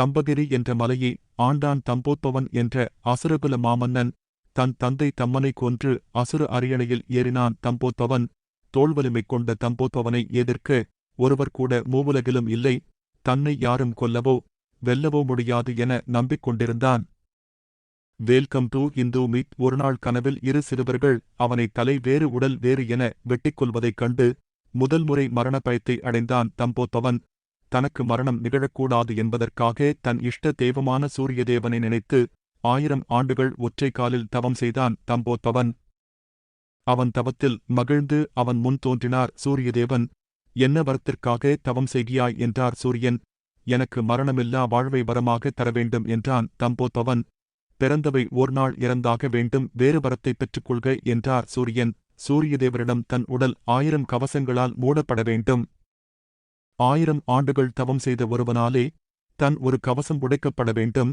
தம்பகிரி என்ற மலையை ஆண்டான் தம்போத்பவன் என்ற அசுரகுல மாமன்னன் தன் தந்தை தம்மனை கொன்று அசுர அரியணையில் ஏறினான் தம்போத்பவன் தோள்வலிமை கொண்ட தம்போத்பவனை எதிர்க்க ஒருவர் கூட மூவுலகிலும் இல்லை. தன்னை யாரும் கொல்லவோ வெல்லவோ முடியாது என நம்பிக்கொண்டிருந்தான். Welcome to Hindu meet. ஒருநாள் கனவில் இரு சிறுவர்கள் அவனை தலை வேறு உடல் வேறு என வெட்டிக் கொள்வதைக் கண்டு முதல் முறை மரண பயத்தை அடைந்தான் தம்போத்பவன் தனக்கு மரணம் நிகழக்கூடாது என்பதற்காக தன் இஷ்ட தெய்வமான சூரியதேவனை நினைத்து ஆயிரம் ஆண்டுகள் ஒற்றை காலில் தவம் செய்தான் தம்போத்பவன் அவன் தவத்தில் மகிழ்ந்து அவன் முன் தோன்றினார் சூரியதேவன் என்ன வரத்திற்காக தவம் செய்கியாய் என்றார் சூரியன். எனக்கு மரணமில்லா வாழ்வை வரமாக தர வேண்டும் என்றான் தம்போத்பவன் பிறந்தவை ஓர்நாள் இறந்தாக வேண்டும் வேறு வரத்தைப் பெற்றுக்கொள்க என்றார் சூரியன். சூரியதேவரிடம் தன் உடல் ஆயிரம் கவசங்களால் மூடப்பட வேண்டும். ஆயிரம் ஆண்டுகள் தவம் செய்த ஒருவனாலே தன் ஒரு கவசம் உடைக்கப்பட வேண்டும்.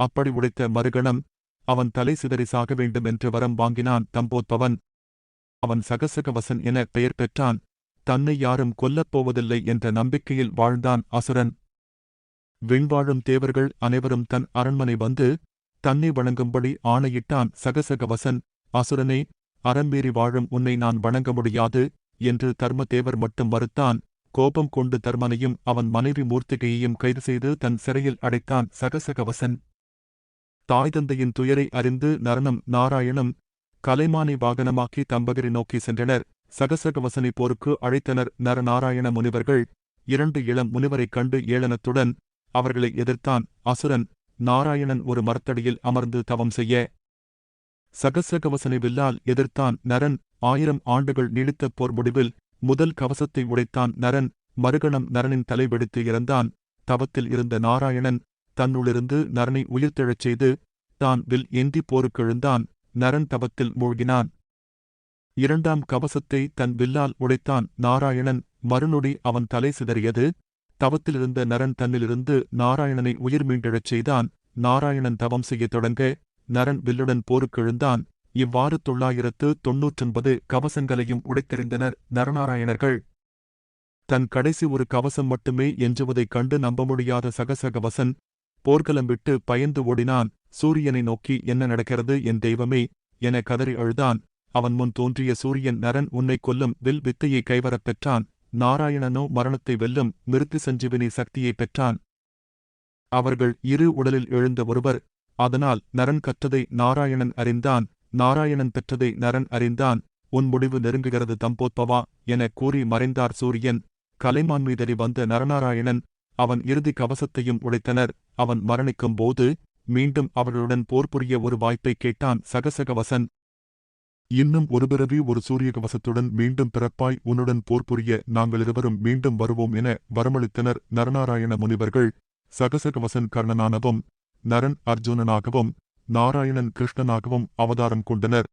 அப்படி உடைத்த மறுகணம் அவன் தலை சிதறி சாக வேண்டும் என்று வரம் வாங்கினான் தம்போத்பவன் அவன் சகசகவசன் என பெயர் பெற்றான். தன்னை யாரும் கொல்லப் போவதில்லை என்ற நம்பிக்கையில் வாழ்ந்தான் அசுரன். விண்வாழும் தேவர்கள் அனைவரும் தன் அரண்மனை வந்து தன்னை வணங்கும்படி ஆணையிட்டான் சகசகவசன். அசுரனே அறம்பீறி வாழும் உன்னை நான் வணங்க முடியாது என்று தர்மதேவர் மட்டும் மறுத்தான். கோபம் கொண்டு தர்மனையும் அவன் மனைவி மூர்த்திகையையும் கைது செய்து தன் சிறையில் அடைத்தான் சகசகவசன். தாய் தந்தையின் துயரை அறிந்து நரணம் நாராயணம் கலைமானை வாகனமாக்கி தம்பகிரி நோக்கி சென்றனர். சகசகவசனை போருக்கு அழைத்தனர் நரநாராயண முனிவர்கள். இரண்டு இளம் முனிவரைக் கண்டு ஏளனத்துடன் அவர்களை எதிர்த்தான். அசுரன் நாராயணன் ஒரு மரத்தடியில் அமர்ந்து தவம் செய்ய சகசகவசனை வில்லால் எதிர்த்தான். நரன் ஆயிரம் ஆண்டுகள் நீடித்த போர் முடிவில் முதல் கவசத்தை உடைத்தான் நரன். மறுகணம் நரனின் தலை வெடித்து இறந்தான். தவத்தில் இருந்த நாராயணன் தன்னுள்ளிருந்து நரனை உயிர்த்தெழச் செய்து தான் வில் ஏந்தி போருக்கெழுந்தான். நரன் தவத்தில் மூழ்கினான். இரண்டாம் கவசத்தை தன் வில்லால் உடைத்தான் நாராயணன். மறுநொடி அவன் தலை சிதறியது. தவத்திலிருந்த நரன் தன்னிலிருந்து நாராயணனை உயிர் மீண்டெழச் செய்தான். நாராயணன் தவம் செய்யத் தொடங்க நரன் வில்லுடன் போருக்கெழுந்தான். இவ்வாறு தொள்ளாயிரத்து தொன்னூற்றொன்பது கவசங்களையும் உடைத்தெறிந்தனர் நரநாராயணர்கள். தன் கடைசி ஒரு கவசம் மட்டுமே எஞ்சுவதைக் கண்டு நம்ப முடியாத சகசகவசன். போர்க்களம் விட்டு பயந்து ஓடினான். சூரியனை நோக்கி என்ன நடக்கிறது? என் தெய்வமே! என கதறி அழுதான். அவன் முன் தோன்றிய சூரியன் நரன் உன்னை கொல்லும். வில் வித்தையை கைவரப் பெற்றான். நாராயணனோ மரணத்தை வெல்லும். மிருத்தி சஞ்சீவினி சக்தியை பெற்றான். அவர்கள் இரு உடலில் எழுந்த ஒருவர். அதனால் நரன் கற்றதை நாராயணன் அறிந்தான். நாராயணன் பெற்றதை நரன் அறிந்தான். உன் முடிவு நெருங்குகிறது தம்போத்பவா எனக் கூறி மறைந்தார் சூரியன். கலைமான் மீதறி வந்த நரநாராயணன் அவன் இறுதி கவசத்தையும் உடைத்தனர். அவன் மரணிக்கும் போது மீண்டும் அவர்களுடன் போர் புரிய ஒரு வாய்ப்பை கேட்டான் சகசகவசன். இன்னும் ஒரு பிறவி ஒரு சூரிய கவசத்துடன் மீண்டும் பிறப்பாய் உன்னுடன் போர் புரிய நாங்கள் இருவரும் மீண்டும் வருவோம் என வரமளித்தனர் நரநாராயண முனிவர்கள். சகசகவசன் கர்ணனானவும் நரன் அர்ஜுனனாகவும் நாராயணன் கிருஷ்ணனாகவும் அவதாரம் கொண்டனர்.